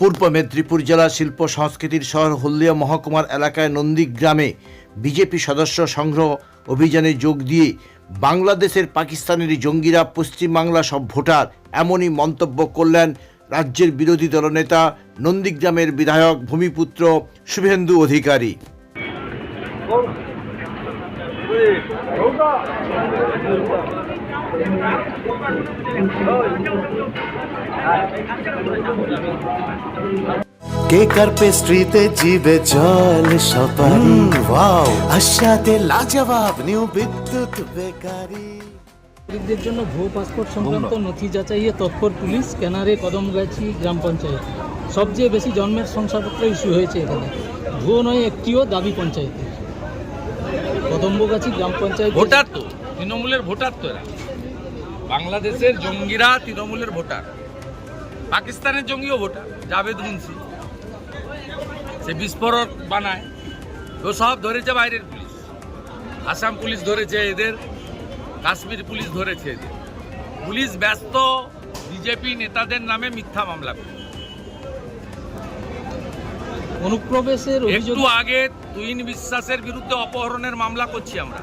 পূর্ব মেদিনীপুর জেলা শিল্প সংস্কৃতির শহর হলদিয়া মহকুমার এলাকায় নন্দীগ্রামে বিজেপি সদস্য সংগ্রহ অভিযানে যোগ দিয়ে বাংলাদেশের পাকিস্তানের জঙ্গিরা পশ্চিমবাংলা সব ভোটার এমনই মন্তব্য করলেন রাজ্যের বিরোধী দলনেতা নন্দীগ্রামের বিধায়ক ভূমিপুত্র শুভেন্দু অধিকারী। কেকার পেস্ট্রিতে জিবে জল সপারি ওয়াও আশাতে লাজবাব নিউ বিদ্যুৎ বেকারি। নাগরিকদের জন্য ভুয়ো পাসপোর্ট সংক্রান্ত নথি যাচাইয়ে তৎপর পুলিশ ক্যানারে কদমগাছি গ্রাম পঞ্চায়েত। সবচেয়ে বেশি জন্মের শংসাপত্র ইস্যু হয়েছে এখানে। ভুয়ো নয় একটিও দাবি পঞ্চায়েতে কদম্বগাছি গ্রাম পঞ্চায়েত ভোটার তো তৃণমূলের ভোটার তো এরা। বাংলাদেশের জঙ্গিরা তৃণমূলের ভোটার। পাকিস্তানের জঙ্গিও ভোটার জাভেদ মুন্সি। সে বিস্ফোরক বানায়। ও সব ধরেছে বাইরের পুলিশ। আসাম পুলিশ ধরেছে এদের কাশ্মীর পুলিশ ধরেছে এদের। পুলিশ ব্যস্ত বিজেপি নেতাদের নামে মিথ্যা মামলা অনুপ্রবেশের একটু আগে তুহিন বিশ্বাসের বিরুদ্ধে অপহরণের মামলা করছি আমরা।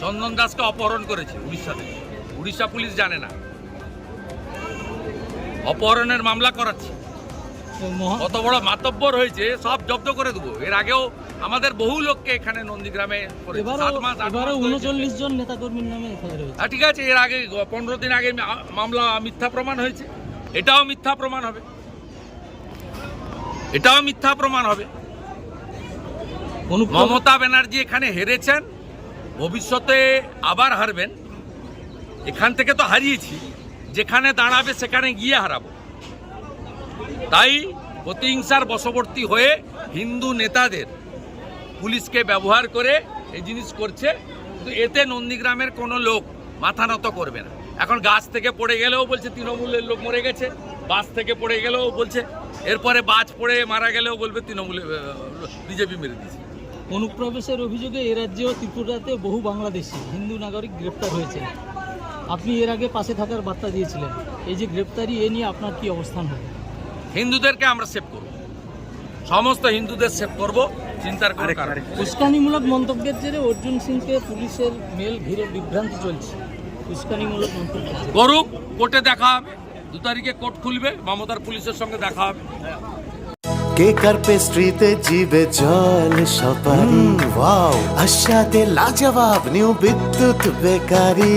চন্দন দাসকে অপহরণ করেছে উড়িষ্যা থেকে। উড়িষ্যা পুলিশ জানে না। অপহরণের মামলা করাচ্ছি। কত বড় মাতব্বর হয়েছে সব জব্দ করে দেবো। এর আগেও আমাদের বহু লোককে এখানে নন্দীগ্রামে উনচল্লিশ জন নেতাকর্মীর নামে এখানে হ্যাঁ ঠিক আছে এর আগে পনেরো দিন আগে মামলা মিথ্যা প্রমাণ হয়েছে। এটাও মিথ্যা প্রমাণ হবে। এটাও মিথ্যা প্রমাণ হবে। মমতা ব্যানার্জি এখানে হেরেছেন। ভবিষ্যতে আবার হারবেন। এখান থেকে তো হারিয়েছি। যেখানে দাঁড়াবে সেখানে গিয়ে হারাবো। তাই প্রতিহিংসার বশবর্তী হয়ে হিন্দু নেতাদের পুলিশকে ব্যবহার করে এই জিনিস করছে, কিন্তু এতে নন্দীগ্রামের কোনো লোক মাথা নত করবে না। এখন গাছ থেকে পড়ে গেলেও বলছে তৃণমূলের লোক মরে গেছে বাস থেকে পড়ে গেলেও বলছে, এরপরে বাজ পড়ে মারা গেলেও বলবে তৃণমূলে বিজেপি মেরে দিয়েছে। অনুপ্রবেশের অভিযোগে এ রাজ্যে ও ত্রিপুরাতে বহু বাংলাদেশি হিন্দু নাগরিক গ্রেপ্তার হয়েছে। আপনি এর আগে পাশে থাকার বার্তা দিয়েছিলেন। এই যে গ্রেপ্তারি এ নিয়ে আপনার কি অবস্থান হবে? হিন্দুদেরকে আমরা সেভ করব। সমস্ত হিন্দুদের সেভ করব চিন্তার কোনো কারণ নেই। উস্কানিমূলক মন্তব্যের জেরে অর্জুন সিংকে পুলিশের মেল ঘিরে বিভ্রান্তি চলছে। উস্কানিমূলক মন্তব্যের জেরে। করুক কোর্টে দেখা হবে। দু তারিখে কোর্ট খুলবে মমতার পুলিশের সঙ্গে দেখা হবে। কেকার পেস্ট্রিতে জিবে জল সপারি? ওয়াও। আশাতে লাজবাব নিউ বিদ্যুৎ বেকারি।